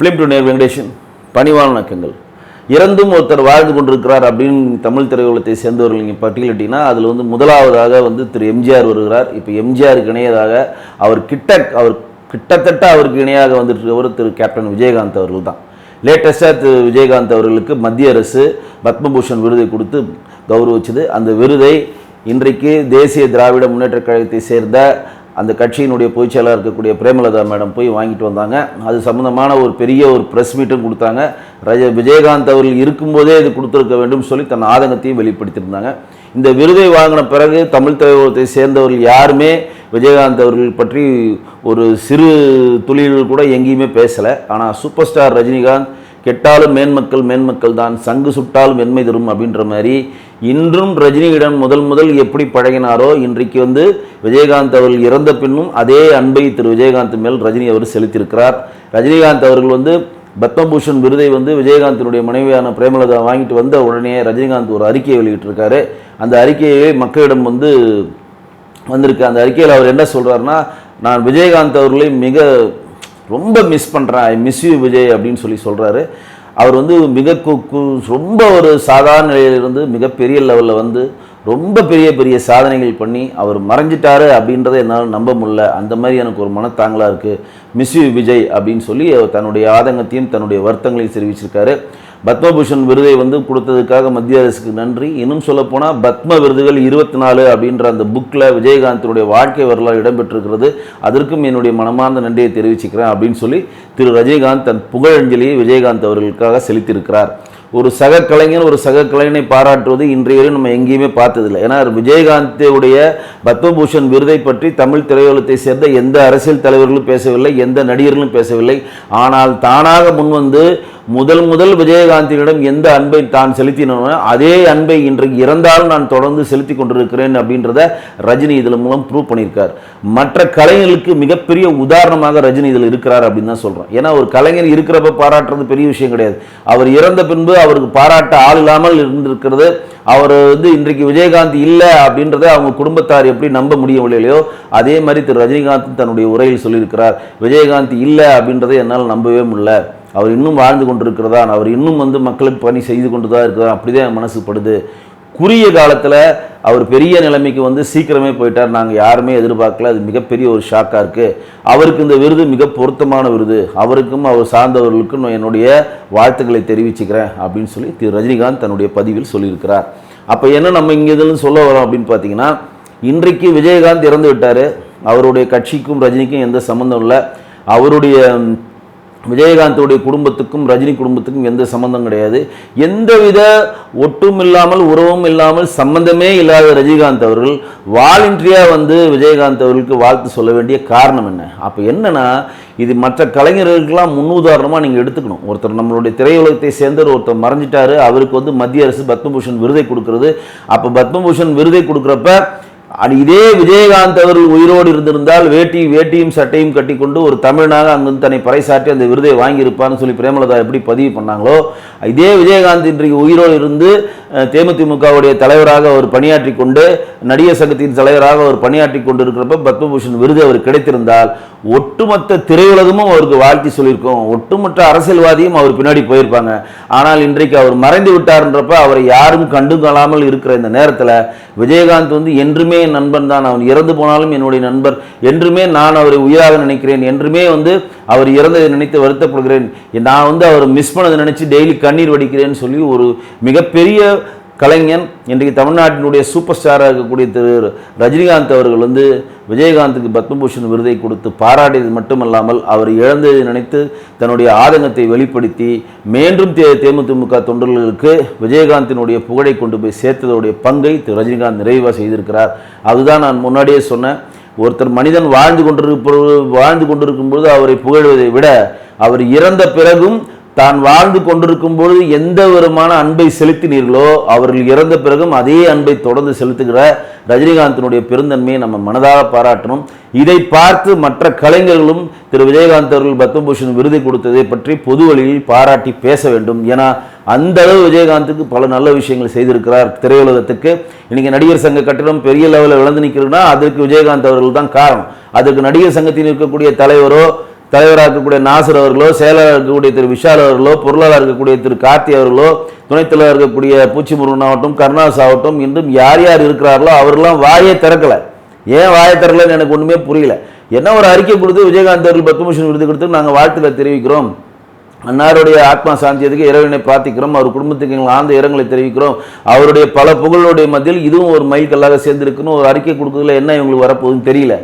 Film to நேர் வெங்கடேஷன் பணிவான வணக்கங்கள் இறந்தும் ஒருத்தர் வாழ்ந்து கொண்டிருக்கிறார் அப்படின்னு தமிழ் திரையுலகத்தை சேர்ந்தவர்கள் நீங்கள் பட்டியலிட்டீங்கன்னா அதில் வந்து முதலாவதாக வந்து திரு எம்ஜிஆர் வருகிறார். இப்போ எம்ஜிஆருக்கு இணையதாக அவர் கிட்ட அவர் கிட்டத்தட்ட அவருக்கு இணையாக வந்துட்டு திரு கேப்டன் விஜயகாந்த் அவர்கள் தான் லேட்டஸ்ட்டாக திரு விஜயகாந்த் அவர்களுக்கு மத்திய அரசு பத்மபூஷன் விருதை கொடுத்து கௌரவிச்சது. அந்த விருதை இன்றைக்கு தேசிய திராவிட முன்னேற்றக் கழகத்தை சேர்ந்த அந்த கட்சியினுடைய பொதுச்செயலாக இருக்கக்கூடிய பிரேமலதா மேடம் போய் வாங்கிட்டு வந்தாங்க. அது சம்மந்தமான ஒரு பெரிய ஒரு ப்ரெஸ் மீட்டும் கொடுத்தாங்க. ரஜ விஜயகாந்த் அவர்கள் இருக்கும்போதே இது கொடுத்துருக்க வேண்டும் சொல்லி தன் ஆதங்கத்தையும் வெளிப்படுத்தியிருந்தாங்க. இந்த விருதை வாங்கின பிறகு தமிழ் தலைவரத்தை சேர்ந்தவர்கள் யாருமே விஜயகாந்த் அவர்கள் பற்றி ஒரு சிறு துளிகள் கூட எங்கேயுமே பேசலை. ஆனால் சூப்பர் ஸ்டார் ரஜினிகாந்த் கெட்டாலும் மேன்மக்கள் மேன்மக்கள் தான் சங்கு சுட்டாலும் மென்மை தரும் அப்படின்ற மாதிரி இன்றும் ரஜினியிடம் முதல் முதல் எப்படி பழகினாரோ இன்றைக்கு வந்து விஜயகாந்த் அவர்கள் இறந்த பின்னும் அதே அன்பை திரு விஜயகாந்த் மேல் ரஜினி அவர் செலுத்தியிருக்கிறார். ரஜினிகாந்த் அவர்கள் வந்து பத்மபூஷன் விருதை வந்து விஜயகாந்தினுடைய மனைவியான பிரேமலதா வாங்கிட்டு வந்த உடனே ரஜினிகாந்த் ஒரு அறிக்கையை வெளியிட்டிருக்காரு. அந்த அறிக்கையை மக்களிடம் வந்து வந்திருக்கு. அந்த அறிக்கையில் அவர் என்ன சொல்கிறாருன்னா நான் விஜயகாந்த் அவர்களை மிக ரொம்ப மிஸ் பண்ணுறேன் ஐ மிஸ் யூ விஜய் அப்படின்னு சொல்லி சொல்கிறாரு அவர் வந்து மிக ரொம்ப ஒரு சாதாரண நிலையிலிருந்து மிகப்பெரிய லெவலில் வந்து ரொம்ப பெரிய பெரிய சாதனைகள் பண்ணி அவர் மறைஞ்சிட்டாரு அப்படின்றத என்னால் நம்ப முடியல. அந்த மாதிரி எனக்கு ஒரு மனத்தாங்களாக இருக்குது மிஸ் யூ விஜய் அப்படின்னு சொல்லி தன்னுடைய ஆதங்கத்தையும் தன்னுடைய வருத்தங்களையும் தெரிவிச்சிருக்காரு. பத்மபூஷன் விருதை வந்து கொடுத்ததுக்காக மத்திய அரசுக்கு நன்றி. இன்னும் சொல்லப்போனால் பத்ம விருதுகள் இருபத்தி நாலு அப்படின்ற அந்த புக்கில் விஜயகாந்தினுடைய வாழ்க்கை வரலாறு இடம்பெற்றிருக்கிறது. அதற்கும் என்னுடைய மனமார்ந்த நன்றியை தெரிவிச்சுக்கிறேன் அப்படின்னு சொல்லி திரு ரஜினிகாந்த் தன் புகழஞ்சலியை விஜயகாந்த் அவர்களுக்காக செலுத்தியிருக்கிறார். ஒரு சக கலைஞர் ஒரு சக கலைஞனை பாராட்டுவது இன்றைய வரை நம்ம எங்கேயுமே பார்த்ததில்லை. ஏன்னா விஜயகாந்துடைய பத்மபூஷன் விருதை பற்றி தமிழ் திரையுலகத்தை சேர்ந்த எந்த அரசியல் தலைவர்களும் பேசவில்லை எந்த நடிகர்களும் பேசவில்லை. ஆனால் தானாக முன்வந்து முதல் முதல் விஜயகாந்தினிடம் எந்த அன்பை தான் செலுத்தினோ அதே அன்பை இன்றைக்கு இறந்தாலும் நான் தொடர்ந்து செலுத்தி கொண்டிருக்கிறேன் அப்படின்றத ரஜினி இதில் மூலம் ப்ரூவ் பண்ணியிருக்கார். மற்ற கலைஞர்களுக்கு மிகப்பெரிய உதாரணமாக ரஜினி இதில் இருக்கிறார் அப்படின்னு தான் சொல்கிறோம் ஏன்னா ஒரு கலைஞர் இருக்கிறப்ப பாராட்டுறது பெரிய விஷயம் கிடையாது. அவர் இறந்த பின்பு அவருக்கு பாராட்ட ஆள் இல்லாமல் இருந்திருக்கிறது. அவர் வந்து இன்றைக்கு விஜயகாந்த் இல்லை அப்படின்றத அவங்க குடும்பத்தார் எப்படி நம்ப முடியவில்லையோ அதே மாதிரி திரு ரஜினிகாந்த் தன்னுடைய உரையில் சொல்லியிருக்கிறார். விஜயகாந்த் இல்லை அப்படின்றத என்னால் நம்பவே முடியல. அவர் இன்னும் வாழ்ந்து கொண்டிருக்கிறதா? அவர் இன்னும் வந்து மக்களுக்கு பணி செய்து கொண்டு தான் இருக்கிறார் அப்படிதான் தான் மனசுப்படுது குறுகிய காலத்தில் அவர் பெரிய நிலைமைக்கு வந்து சீக்கிரமே போயிட்டார். நாங்கள் யாருமே எதிர்பார்க்கல. அது மிகப்பெரிய ஒரு ஷாக்காக இருக்குது அவருக்கு இந்த விருது மிக பொருத்தமான விருது. அவருக்கும் அவர் சார்ந்தவர்களுக்கும் நான் என்னுடைய வாழ்த்துக்களை தெரிவிச்சுக்கிறேன் அப்படின்னு சொல்லி திரு. ரஜினிகாந்த் தன்னுடைய பதிவில் சொல்லியிருக்கிறார். அப்போ என்ன நம்ம இங்கே இதில் சொல்ல வரோம் அப்படின்னு பார்த்தீங்கன்னா இன்றைக்கு விஜயகாந்த் இறந்து விட்டார். அவருடைய கட்சிக்கும் ரஜினிக்கும் எந்த சம்மந்தம் இல்லை. அவருடைய விஜயகாந்தோடைய குடும்பத்துக்கும் ரஜினி குடும்பத்துக்கும் எந்த சம்பந்தம் கிடையாது. எந்தவித ஒட்டும் இல்லாமல் உறவும் இல்லாமல் சம்பந்தமே இல்லாத ரஜினிகாந்த் அவர்கள் வாலண்டியா வந்து விஜயகாந்த் அவர்களுக்கு வாழ்த்து சொல்ல வேண்டிய காரணம் என்ன? அப்போ என்னென்னா இது மற்ற கலைஞர்களுக்கெல்லாம் முன்னுதாரணமாக நீங்கள் எடுத்துக்கணும். ஒருத்தர் நம்மளுடைய திரையுலகத்தை சேர்ந்தவர் ஒருத்தர் மறைஞ்சிட்டாரு அவருக்கு வந்து மத்திய அரசு பத்மபூஷன் விருதை கொடுக்குறது. அப்போ பத்மபூஷன் விருதை கொடுக்குறப்ப இதே விஜயகாந்த் அவர்கள் உயிரோடு இருந்திருந்தால் வேட்டி வேட்டியும் சட்டையும் கட்டிக்கொண்டு ஒரு தமிழனாக அங்கிருந்து தன்னை பறைசாற்றி அந்த விருதை வாங்கியிருப்பார்னு சொல்லி பிரேமலதா எப்படி பதிவு பண்ணாங்களோ இதே விஜயகாந்த் இன்றைக்கு உயிரோடு இருந்து தேமுதிமுகவுடைய தலைவராக அவர் பணியாற்றி கொண்டு நடிகர் சங்கத்தின் தலைவராக அவர் பணியாற்றி கொண்டு இருக்கிறப்ப பத்மபூஷன் விருது அவர் கிடைத்திருந்தால் ஒட்டுமொத்த திரையுலகமும் அவருக்கு வாழ்த்தி சொல்லியிருக்கோம். ஒட்டுமொத்த அரசியல்வாதியும் அவர் பின்னாடி போயிருப்பாங்க. ஆனால் இன்றைக்கு அவர் மறைந்து விட்டார்ன்றப்ப அவரை யாரும் கண்டுகொள்ளாமல் இருக்கிற இந்த நேரத்தில் விஜயகாந்த் வந்து என்றுமே என் நண்பன் தான். அவன் இறந்து போனாலும் என்னுடைய நண்பர். என்றுமே நான் அவரை உயிராக நினைக்கிறேன். என்றுமே வந்து அவர் இறந்ததை நினைத்து வருத்தப்படுகிறேன். நான் வந்து அவர் மிஸ் பண்ணதை நினைச்சு டெய்லி கண்ணீர் வடிக்கிறேன்னு சொல்லி ஒரு மிகப்பெரிய கலைஞன் இன்றைக்கு தமிழ்நாட்டினுடைய சூப்பர் ஸ்டாராக இருக்கக்கூடிய திரு ரஜினிகாந்த் அவர்கள் வந்து விஜயகாந்துக்கு பத்மபூஷன் விருதை கொடுத்து பாராட்டியது மட்டுமல்லாமல் அவர் இழந்ததை நினைத்து தன்னுடைய ஆதங்கத்தை வெளிப்படுத்தி மீண்டும் தே தேமுதிமுக தொண்டர்களுக்கு விஜயகாந்தினுடைய புகழை கொண்டு போய் சேர்த்ததோடைய பங்கை திரு ரஜினிகாந்த் நிறைவாக செய்திருக்கிறார். அதுதான் நான் முன்னாடியே சொன்னேன். ஒருத்தர் மனிதன் வாழ்ந்து கொண்டிருப்ப வாழ்ந்து கொண்டிருக்கும் பொழுது அவரை புகழ்வதை விட அவர் இறந்த பிறகும் தான் வாழ்ந்து கொண்டிருக்கும் பொழுது எந்த விதமான அன்பை செலுத்தினீர்களோ அவர்கள் இறந்த பிறகும் அதே அன்பை தொடர்ந்து செலுத்துகிற ரஜினிகாந்தினுடைய பெருந்தன்மையை நம்ம மனதாக பாராட்டணும். இதை பார்த்து மற்ற கலைஞர்களும் திரு விஜயகாந்த் அவர்கள் பத்மபூஷன் விருது கொடுத்ததை பற்றி பொது வழியில் பாராட்டி பேச வேண்டும். ஏன்னா அந்த அளவு விஜயகாந்துக்கு பல நல்ல விஷயங்கள் செய்திருக்கிறார் திரையுலகத்துக்கு. இன்னைக்கு நடிகர் சங்க கட்டிடம் பெரிய லெவலில் விளந்து நிற்கிறதுனா அதற்கு விஜயகாந்த் அவர்கள் தான் காரணம். அதற்கு நடிகர் சங்கத்தில் இருக்கக்கூடிய தலைவரோ தலைவராக இருக்கக்கூடிய நாசர் அவர்களோ செயலாளர் இருக்கக்கூடிய திரு விஷால் அவர்களோ பொருளாளர் இருக்கக்கூடிய திரு கார்த்தி அவர்களோ துணைத் தலைவர் இருக்கக்கூடிய பூச்சி முருகன் ஆகட்டும் கருணாஸ் ஆகட்டும் இன்றும் யார் யார் இருக்கிறார்களோ அவரெல்லாம் வாயே திறக்கலை. ஏன் வாயை திறக்கலைன்னு எனக்கு ஒன்றுமே புரியல. என்ன ஒரு அறிக்கை கொடுத்து விஜயகாந்த் அவர்கள் பத்மபூஷன் விருது கொடுத்து நாங்கள் வாழ்த்துக்களை தெரிவிக்கிறோம். அன்னாருடைய ஆத்மா சாந்தியத்துக்கு இறைவனை பிரார்த்திக்கிறோம். அவர் குடும்பத்துக்கு எங்கள் ஆழ்ந்த இரங்கலை தெரிவிக்கிறோம். அவருடைய பல புகழுடைய மத்தியில் இதுவும் ஒரு மைல்கல்லாக சேர்ந்திருக்குன்னு ஒரு அறிக்கை கொடுக்குறதுல என்ன இவங்களுக்கு வரப்போகுதுன்னு தெரியல.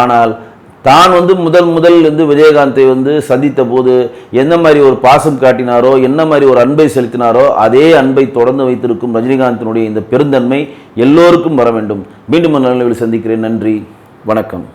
ஆனால் தான் வந்து முதல் முதல் வந்து விஜயகாந்தை வந்து சந்தித்த போது என்ன மாதிரி ஒரு பாசம் காட்டினாரோ என்ன மாதிரி ஒரு அன்பை செலுத்தினாரோ அதே அன்பை தொடர்ந்து வைத்திருக்கும் ரஜினிகாந்தினுடைய இந்த பெருந்தன்மை எல்லோருக்கும் வர வேண்டும். மீண்டும் நல்ல சந்திக்கிறேன். நன்றி. வணக்கம்.